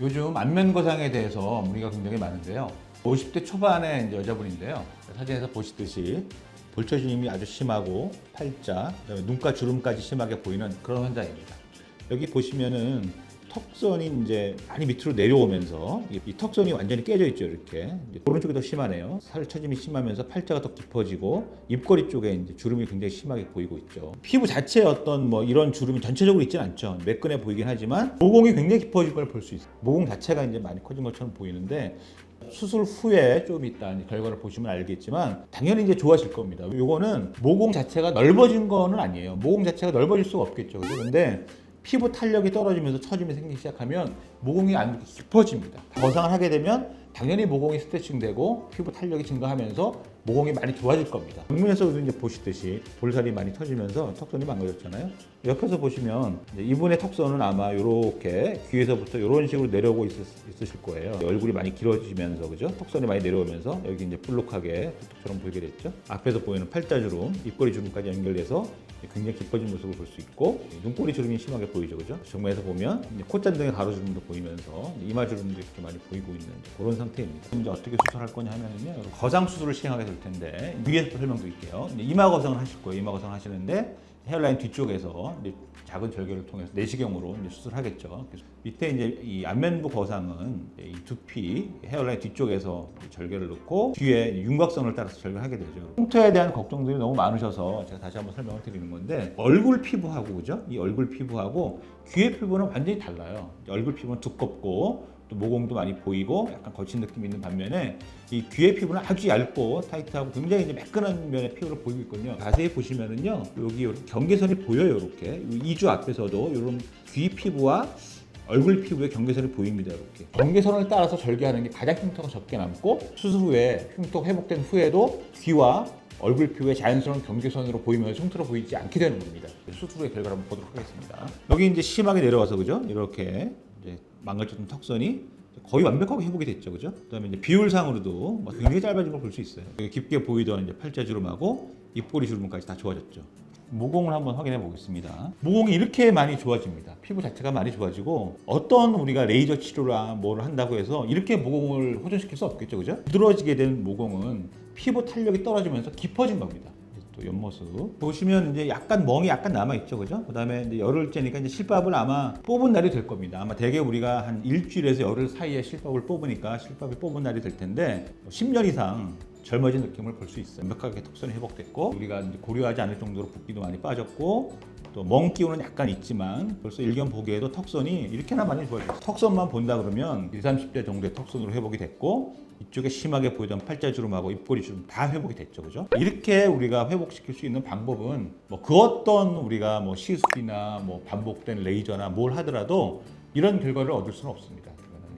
요즘 안면 거상에 대해서 문의가 굉장히 많은데요. 50대 초반의 여자분인데요. 사진에서 보시듯이 볼처짐이 아주 심하고 팔자, 눈가 주름까지 심하게 보이는 그런 환자입니다. 여기 보시면은 턱선이 이제 많이 밑으로 내려오면서 이, 이 턱선이 완전히 깨져 있죠 이렇게 오른쪽이 더 심하네요 살 처짐이 심하면서 팔자가 더 깊어지고 입꼬리 쪽에 이제 주름이 굉장히 심하게 보이고 있죠 피부 자체에 어떤 뭐 이런 주름이 전체적으로 있지는 않죠 매끈해 보이긴 하지만 모공이 굉장히 깊어진 걸 볼 수 있어요 모공 자체가 이제 많이 커진 것처럼 보이는데 수술 후에 좀 이따 결과를 보시면 알겠지만 당연히 이제 좋아질 겁니다. 요거는 모공 자체가 넓어진 거는 아니에요. 모공 자체가 넓어질 수가 없겠죠. 그죠? 근데 피부 탄력이 떨어지면서 처짐이 생기기 시작하면 모공이 안 깊어집니다. 거상을 하게 되면 당연히 모공이 스트레칭되고 피부 탄력이 증가하면서 모공이 많이 좋아질 겁니다. 정면에서도 이제 보시듯이 볼살이 많이 터지면서 턱선이 망가졌잖아요. 옆에서 보시면 이분의 턱선은 아마 이렇게 귀에서부터 이런 식으로 내려오고 있, 있으실 거예요. 얼굴이 많이 길어지면서 그죠? 턱선이 많이 내려오면서 여기 이제 볼록하게 툭툭처럼 보이게 됐죠. 앞에서 보이는 팔자주름, 입꼬리 주름까지 연결돼서 굉장히 깊어진 모습을 볼 수 있고 눈꼬리 주름이 심하게 보이죠, 그죠? 정면에서 보면 이제 콧잔등의 가로주름도 보이면서 이마 주름도 이렇게 많이 보이고 있는 그런 상태입니다. 이제 어떻게 수술할 거냐 하면요, 거상 수술을 시행하게 될 텐데 위에서 설명드릴게요. 이마 거상을 하실 거예요. 이마 거상을 하시는데 헤어라인 뒤쪽에서 작은 절개를 통해서 내시경으로 수술하겠죠. 밑에 이제 이 안면부 거상은 두피 헤어라인 뒤쪽에서 절개를 넣고 뒤에 윤곽선을 따라서 절개를 하게 되죠. 흉터에 대한 걱정들이 너무 많으셔서 제가 다시 한번 설명을 드리는 건데 얼굴 피부하고 그죠? 이 얼굴 피부하고 귀의 피부는 완전히 달라요. 얼굴 피부는 두껍고 또 모공도 많이 보이고 약간 거친 느낌이 있는 반면에 이 귀의 피부는 아주 얇고 타이트하고 굉장히 이제 매끈한 면의 피부를 보이고 있거든요. 자세히 보시면은요, 여기 경계선이 보여요, 이렇게 이주 앞에서도 이런 귀 피부와 얼굴 피부의 경계선이 보입니다, 이렇게. 경계선을 따라서 절개하는 게 가장 흉터가 적게 남고 수술 후에 흉터 회복된 후에도 귀와 얼굴 피부의 자연스러운 경계선으로 보이면서 흉터로 보이지 않게 되는 겁니다. 수술 후의 결과를 한번 보도록 하겠습니다. 여기 이제 심하게 내려와서 그죠? 이렇게 이제 망가졌던 턱선이 거의 완벽하게 회복이 됐죠, 그죠? 그다음에 이제 비율상으로도 뭐 굉장히 짧아진 걸 볼 수 있어요. 깊게 보이던 이제 팔자 주름하고 입꼬리 주름까지 다 좋아졌죠. 모공을 한번 확인해 보겠습니다. 모공이 이렇게 많이 좋아집니다. 피부 자체가 많이 좋아지고 어떤 우리가 레이저 치료나 뭐를 한다고 해서 이렇게 모공을 호전시킬 수 없겠죠, 그죠? 부드러워지게 된 모공은 피부 탄력이 떨어지면서 깊어진 겁니다. 또 옆모습 보시면 이제 약간 멍이 약간 남아 있죠, 그죠? 그다음에 이제 열흘째니까 이제 실밥을 아마 뽑은 날이 될 겁니다. 아마 대개 우리가 한 일주일에서 열흘 사이에 실밥을 뽑으니까 실밥이 뽑은 날이 될 텐데 10년 이상 젊어진 느낌을 볼 수 있어요. 완벽하게 턱선이 회복됐고 우리가 고려하지 않을 정도로 붓기도 많이 빠졌고 또멍 기운은 약간 있지만 벌써 일견 보기에도 턱선이 이렇게나 많이 좋아졌어요. 턱선만 본다 그러면 20, 30대 정도의 턱선으로 회복이 됐고 이쪽에 심하게 보이던 팔자주름하고 입꼬리 주름 다 회복이 됐죠, 그죠? 이렇게 우리가 회복시킬 수 있는 방법은 뭐 그 어떤 우리가 뭐 시술이나 뭐 반복된 레이저나 뭘 하더라도 이런 결과를 얻을 수는 없습니다.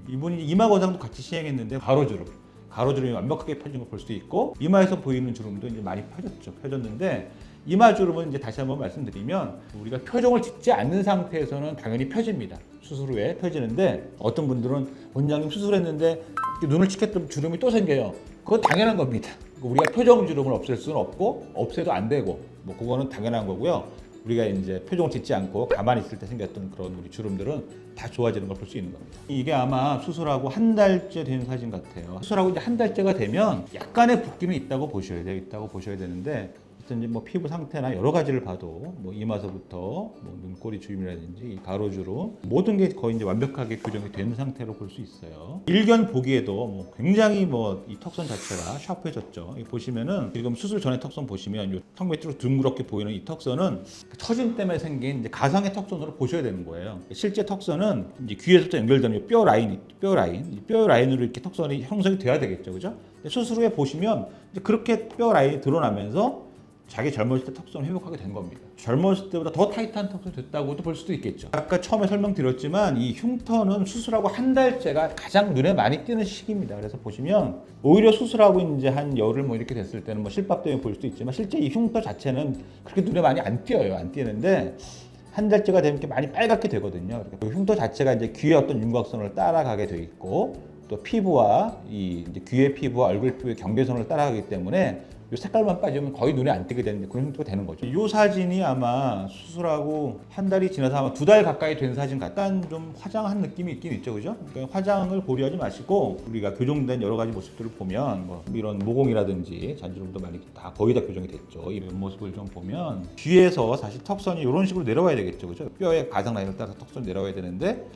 이분이 이마 거상도 같이 시행했는데 가로주름, 가로주름이 완벽하게 펴진 걸 볼 수 있고 이마에서 보이는 주름도 이제 많이 펴졌죠, 펴졌는데 이마 주름은 이제 다시 한번 말씀드리면 우리가 표정을 짓지 않는 상태에서는 당연히 펴집니다. 수술 후에 펴지는데 어떤 분들은 원장님 수술했는데 눈을 치켰던 주름이 또 생겨요. 그건 당연한 겁니다. 우리가 표정 주름을 없앨 수는 없고 없애도 안 되고 뭐 그거는 당연한 거고요. 우리가 이제 표정을 짓지 않고 가만히 있을 때 생겼던 그런 우리 주름들은 다 좋아지는 걸 볼 수 있는 겁니다. 이게 아마 수술하고 한 달째 된 사진 같아요. 수술하고 이제 한 달째가 되면 약간의 붓기는 있다고 보셔야 돼요. 있다고 보셔야 되는데 어떤 뭐 피부 상태나 여러 가지를 봐도 뭐 이마서부터 뭐 눈꼬리 주름이라든지 이 가로주름 모든 게 거의 이제 완벽하게 교정이 된 상태로 볼 수 있어요. 일견 보기에도 뭐 굉장히 뭐 이 턱선 자체가 샤프해졌죠. 이 보시면은 지금 수술 전에 턱선 보시면 이턱 밑으로 둥그렇게 보이는 이 턱선은 처짐 때문에 생긴 이제 가상의 턱선으로 보셔야 되는 거예요. 실제 턱선은 이제 귀에서부터 연결되는 이뼈 라인, 뼈 라인, 이뼈 라인으로 이렇게 턱선이 형성이 돼야 되겠죠, 그죠? 수술 후에 보시면 그렇게 뼈 라인이 드러나면서 자기 젊었을 때 턱선을 회복하게 된 겁니다. 젊었을 때보다 더 타이트한 턱선이 됐다고도 볼 수도 있겠죠. 아까 처음에 설명드렸지만 이 흉터는 수술하고 한 달째가 가장 눈에 많이 띄는 시기입니다. 그래서 보시면 오히려 수술하고 이제 한 열흘 뭐 이렇게 됐을 때는 뭐 실밥 때문에 보일 수도 있지만 실제 이 흉터 자체는 그렇게 눈에 많이 안 띄어요. 안 띄는데 한 달째가 되면 이렇게 많이 빨갛게 되거든요. 그 흉터 자체가 이제 귀의 어떤 윤곽선을 따라가게 돼 있고 또 피부와 이 귀의 피부와 얼굴 피부의 경계선을 따라가기 때문에 이 색깔만 빠지면 거의 눈에 안 띄게 되는 그런 형태가 되는 거죠. 이 사진이 아마 수술하고 한 달이 지나서 아마 두 달 가까이 된 사진. 약간 좀 화장한 느낌이 있긴 있죠, 그죠? 그러니까 화장을 고려하지 마시고 우리가 교정된 여러 가지 모습들을 보면 뭐 이런 모공이라든지 잔주름도 많이 다 거의 다 교정이 됐죠. 이 모습을 좀 보면 뒤에서 사실 턱선이 이런 식으로 내려와야 되겠죠, 그죠? 뼈의 가상 라인을 따라서 턱선이 내려와야 되는데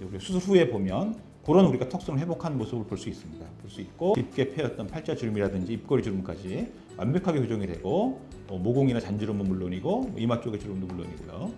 우리 수술 후에 보면 그런 우리가 턱선을 회복한 모습을 볼 수 있습니다. 볼 수 있고 깊게 패였던 팔자 주름이라든지 입꼬리 주름까지 완벽하게 교정이 되고 뭐 모공이나 잔주름은 물론이고 뭐 이마 쪽의 주름도 물론이고요.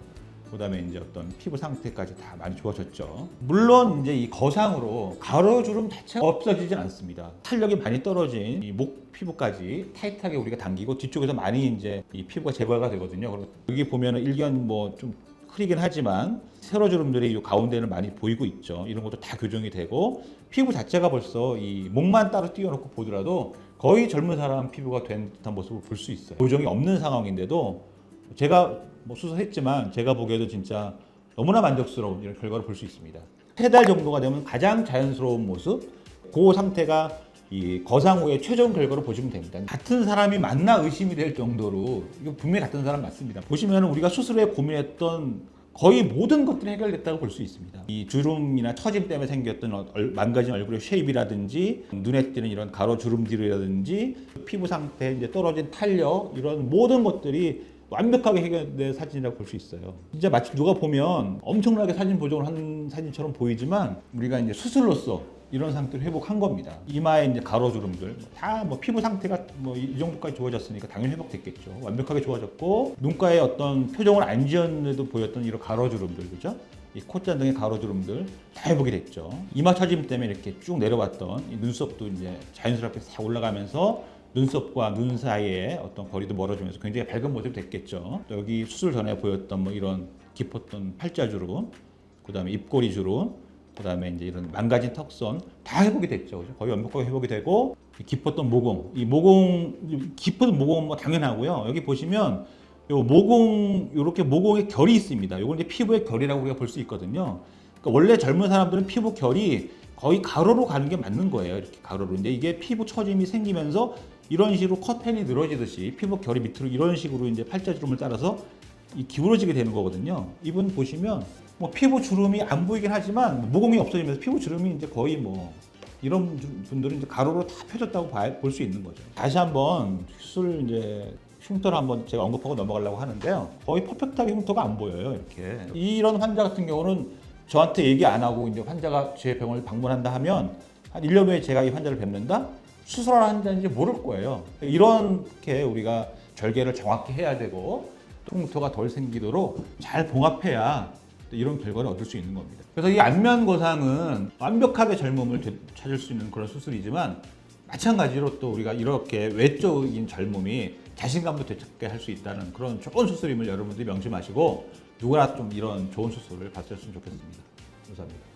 그다음에 이제 어떤 피부 상태까지 다 많이 좋아졌죠. 물론 이제 이 거상으로 가로주름 자체가 없어지진 않습니다. 탄력이 많이 떨어진 이 목 피부까지 타이트하게 우리가 당기고 뒤쪽에서 많이 이제 이 피부가 제거가 되거든요. 그리고 여기 보면은 일견 뭐 좀 흐리긴 하지만 세로 주름들이 이 가운데는 많이 보이고 있죠. 이런 것도 다 교정이 되고 피부 자체가 벌써 이 목만 따로 띄워놓고 보더라도 거의 젊은 사람 피부가 된 듯한 모습을 볼 수 있어요. 교정이 없는 상황인데도 제가 뭐 수술했지만 제가 보기에도 진짜 너무나 만족스러운 이런 결과를 볼 수 있습니다. 세 달 정도가 되면 가장 자연스러운 모습, 그 상태가 이 거상 후의 최종 결과로 보시면 됩니다. 같은 사람이 맞나 의심이 될 정도로 이거 분명히 같은 사람 맞습니다. 보시면 우리가 수술 후에 고민했던 거의 모든 것들이 해결됐다고 볼 수 있습니다. 이 주름이나 처짐 때문에 생겼던 얼- 망가진 얼굴의 쉐입이라든지 눈에 띄는 이런 가로 주름들이라든지 피부 상태 이제 떨어진 탄력 이런 모든 것들이 완벽하게 해결된 사진이라고 볼 수 있어요. 진짜 마치 누가 보면 엄청나게 사진 보정을 한 사진처럼 보이지만 우리가 이제 수술로서 이런 상태를 회복한 겁니다. 이마에 이제 가로주름들 다 뭐 피부 상태가 뭐 이 정도까지 좋아졌으니까 당연히 회복됐겠죠. 완벽하게 좋아졌고 눈가에 어떤 표정을 안 지었는데도 보였던 이런 가로주름들 그죠? 이 콧잔 등의 가로주름들 다 회복이 됐죠. 이마 처짐 때문에 이렇게 쭉 내려왔던 이 눈썹도 이제 자연스럽게 싹 올라가면서 눈썹과 눈 사이에 어떤 거리도 멀어지면서 굉장히 밝은 모습이 됐겠죠. 또 여기 수술 전에 보였던 뭐 이런 깊었던 팔자 주름, 그 다음에 입꼬리 주름, 그다음에 이제 이런 망가진 턱선 다 회복이 됐죠. 그죠? 거의 완벽하게 회복이 되고 이 깊었던 모공, 이 모공 깊은 모공은 뭐 당연하고요. 여기 보시면 요 모공 이렇게 모공의 결이 있습니다. 요걸 이제 피부의 결이라고 우리가 볼 수 있거든요. 그러니까 원래 젊은 사람들은 피부 결이 거의 가로로 가는 게 맞는 거예요. 이렇게 가로로. 근데 이게 피부 처짐이 생기면서 이런 식으로 커튼이 늘어지듯이 피부 결이 밑으로 이런 식으로 이제 팔자주름을 따라서 이 기울어지게 되는 거거든요. 이분 보시면 뭐 피부 주름이 안 보이긴 하지만 모공이 없어지면서 피부 주름이 이제 거의 뭐 이런 주- 분들은 이제 가로로 다 펴졌다고 볼 수 있는 거죠. 다시 한번 수술 이제 흉터를 한번 제가 언급하고 넘어가려고 하는데요. 거의 퍼펙트하게 흉터가 안 보여요. 이렇게 이런 환자 같은 경우는 저한테 얘기 안 하고 이제 환자가 제 병원을 방문한다 하면 한 1년 후에 제가 이 환자를 뵙는다? 수술하는 환자인지 모를 거예요. 이렇게 우리가 절개를 정확히 해야 되고 또 흉터가 덜 생기도록 잘 봉합해야 또 이런 결과를 얻을 수 있는 겁니다. 그래서 이 안면 거상은 완벽하게 젊음을 되- 찾을 수 있는 그런 수술이지만 마찬가지로 또 우리가 이렇게 외적인 젊음이 자신감도 되찾게 할 수 있다는 그런 좋은 수술임을 여러분들이 명심하시고 누구나 좀 이런 좋은 수술을 받으셨으면 좋겠습니다. 감사합니다.